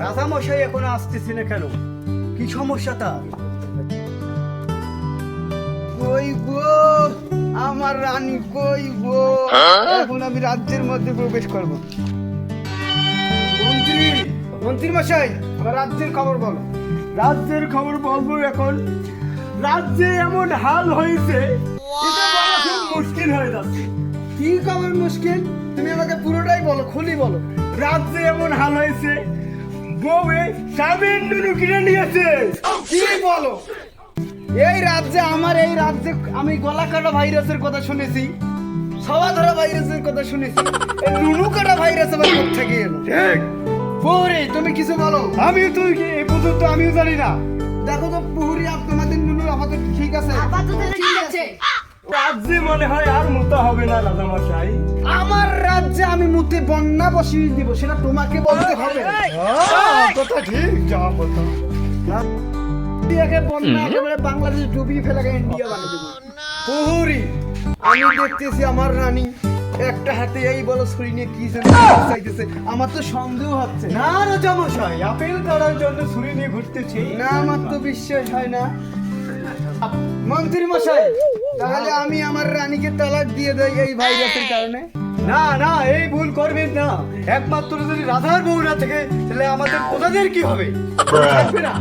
রাজা মশাই এখনও আসতেছে না কেন? কি সমস্যা তার? কই গো? আমার রানী কই গো? এখন আমি রাজ্যের মধ্যে প্রবেশ করব। মন্ত্রী মন্ত্রী মশাই আমার রাজ্যের খবর বলো। রাজ্যের খবর বলব এখন। রাজ্যে এমন হাল হয়েছে এটা বলা খুব মুশকিল হয়ে যাচ্ছে। কি খবর মুশকিল? তুমি আমাকে পুরোটাই বলো খুলি বলো। রাজ্যে এমন হাল হয়েছে বউয়ে স্বামীর নুনু কিনে নিয়েছে। কি বলো? এই রাজ্যে আমার এই রাজ্যে আমি গলা কাটা ভাইরাসের কথা শুনেছি। সবা ধরা ভাইরাসের কথা শুনেছি। নুনু কাটা ভাইরাস আমার থেকে এলো? ঠিক। পরে তুমি কিছু বলো? আমি তুই কি এই পর্যন্ত আমিও জানি না। দেখো তো পুহুরি আপ তোমাদের নুনু আপাতত ঠিক আছে? আপাতত ঠিক আছে। রাজ্যে মনে হয় আর মতো হবে না রাজা মশাই আমার রাজ্যে আমি মুতে বন্যা বসিয়ে দিব সেটা তোমাকে বলতে হবে। কথা ঠিক যা বলতো ইন্ডিয়াকে বন্যা একেবারে বাংলাদেশ ডুবিয়ে ফেলাকে ইন্ডিয়া বানিয়ে দেবো। পুহুরি আমি দেখতেছি আমার রানী একটা হাতে এই বলো ছুরি নিয়ে কি যেন চাইতেছে। আমার তো সন্দেহ হচ্ছে। না রাজা মশাই আপেল কাটার জন্য ছুরি নিয়ে ঘুরতেছি। না আমার তো বিশ্বাস হয় না। মন্ত্রী মশাই তাহলে আমি আমার রানীকে তালাক দিয়ে দেই এই ভাইরাসের কারণে? না না এই ভুল করবেন না। একমাত্র যদি রাধার বউ থেকে থাকে তাহলে আমাদের কোথাদের কি হবে? থাকবে না